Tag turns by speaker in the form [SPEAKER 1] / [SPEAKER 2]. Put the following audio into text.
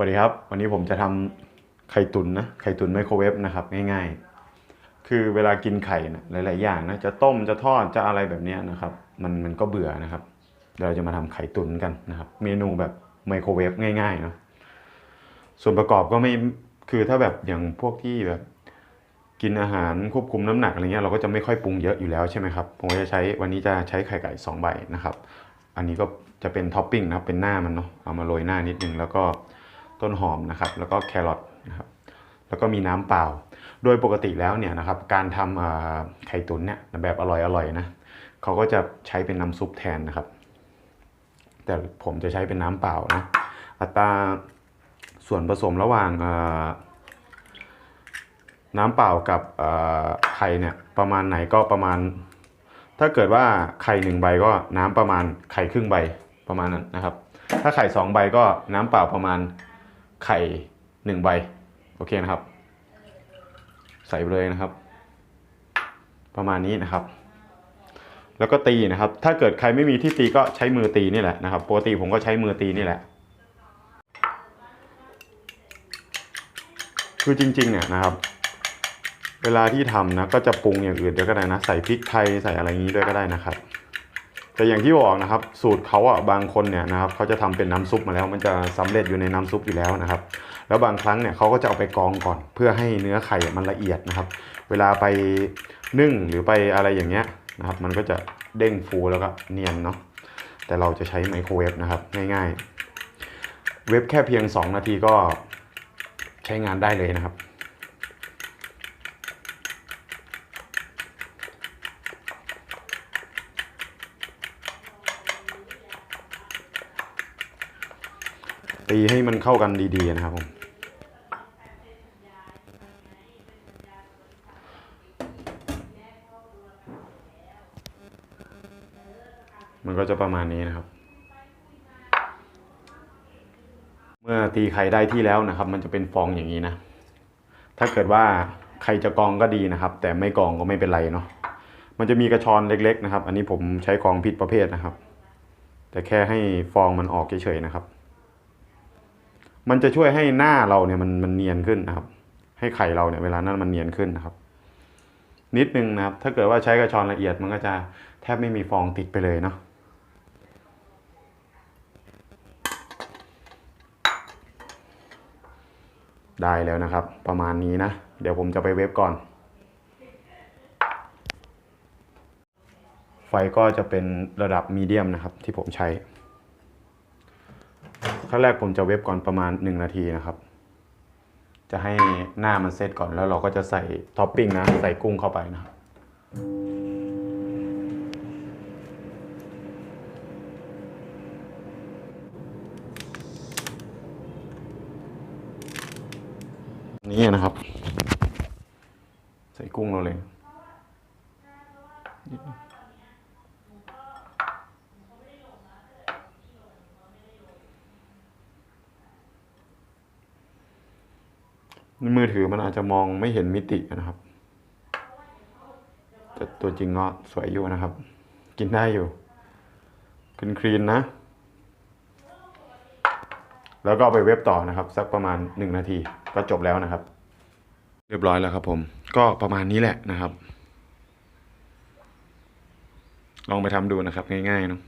[SPEAKER 1] สวัสดีครับ วันนี้ผมจะทำไข่ตุนนะไข่ตุนไมโครเวฟนะครับง่ายๆ คือเวลากินไข่นะหลาย ๆ อย่างนะจะต้มจะทอดจะอะไรแบบนี้นะครับ มันมันก็เบื่อนะครับเดี๋ยวเราจะมาทำไข่ตุนกันนะครับ เมนูแบบไมโครเวฟง่ายๆเนาะส่วนประกอบก็ไม่คือถ้าแบบอย่างพวกที่แบบกินอาหารควบคุมน้ำหนักอะไรเงี้ยเราก็จะไม่ค่อยปรุงเยอะอยู่แล้วใช่ไหมครับผมจะใช้วันนี้จะใช้ไข่ไก่สองใบนะครับ อันนี้ก็จะเป็นท็อปปิ้งนะครับเป็นหน้ามันเนาะเอามาโรยหน้านิดนึงแล้วก็ ต้นหอมนะครับแล้วก็แครอทนะครับแล้วก็มีน้ำเปล่า โดยปกติแล้วเนี่ยนะครับการทำไข่ตุ๋นเนี่ยแบบอร่อยๆนะเขาก็จะใช้เป็นน้ำซุปแทนนะครับ แต่ผมจะใช้เป็นน้ำเปล่านะอัตราส่วนผสมระหว่างน้ำเปล่ากับไข่เนี่ยประมาณไหนก็ประมาณ ถ้าเกิดว่าไข่หนึ่งใบก็น้ำประมาณไข่ครึ่งใบประมาณนั้นนะครับ ถ้าไข่สองใบก็น้ำเปล่าประมาณ ไข่หนึ่งใบโอเคนะครับ ใส่ไปเลยนะครับ ประมาณนี้นะครับ แล้วก็ตีนะครับ ถ้าเกิดใครไม่มีที่ตีก็ใช้มือตีนี่แหละนะครับปกติผมก็ใช้มือตีนี่แหละ คือจริงๆเนี่ยนะครับ เวลาที่ทำนะก็จะปรุงอย่างอื่นด้วยก็ได้นะ ใส่พริกไทยใส่อะไรอย่างนี้ด้วยก็ได้นะครับ แต่อย่างที่บอกนะครับ สูตรเขาอะบางคนเนี่ยนะครับเขาจะทำเป็นน้ำซุปมาแล้ว มันจะสำเร็จอยู่ในน้ำซุปอยู่แล้วนะครับ แล้วบางครั้งเนี่ยเขาก็จะเอาไปกรองก่อน เพื่อให้เนื้อไข่มันละเอียดนะครับ เวลาไปนึ่งหรือไปอะไรอย่างเงี้ยนะครับ มันก็จะเด้งฟูแล้วก็เนียนเนาะแต่เราจะใช้ไมโครเวฟนะครับง่ายๆ เวฟแค่เพียง 2 นาทีก็ใช้งานได้เลยนะครับ ตีให้มันเข้ากันดีๆนะครับผมมันก็จะประมาณนี้นะครับ เมื่อตีไข่ได้ที่แล้วนะครับ มันจะเป็นฟองอย่างนี้นะ ถ้าเกิดว่าใครจะกองก็ดีนะครับ แต่ไม่กองก็ไม่เป็นไรเนาะมันจะมีกระชอนเล็ก ๆ นะครับ อันนี้ผมใช้กองผิดประเภทนะครับ แต่แค่ให้ฟองมันออกเฉยๆนะครับ มันจะช่วยให้หน้าเราเนี่ยมันมันเนียนขึ้นนะครับ ให้ไข่เราเนี่ยเวลานั้นมันเนียนขึ้นนะครับ นิดนึงนะครับ ถ้าเกิดว่าใช้กระชอนละเอียดมันก็จะแทบไม่มีฟองติดไปเลยเนาะได้แล้วนะครับ ประมาณนี้นะ เดี๋ยวผมจะไปเว็บก่อน ไฟก็จะเป็นระดับมีเดียมนะครับที่ผมใช้ นแรกผมจะเว็บก่อนประมาณ 1 นาทีนะครับ จะให้หน้ามันเซตก่อนแล้วเราก็จะใส่ท็อปปิ้งนะ ใส่กุ้งเข้าไปนะครับนี่นะครับ ใส่กุ้งเราเลย มือถือมันอาจจะมองไม่เห็นมิตินะครับ แต่ตัวจริงก็สวยอยู่นะครับ กินได้อยู่คลีนคลีนนะ แล้วก็ไปเว็บต่อนะครับ สักประมาณหนึ่งนาที ก็จบแล้วนะครับ เรียบร้อยแล้วครับผม ก็ประมาณนี้แหละนะครับ ลองไปทำดูนะครับ ง่ายๆเนอะ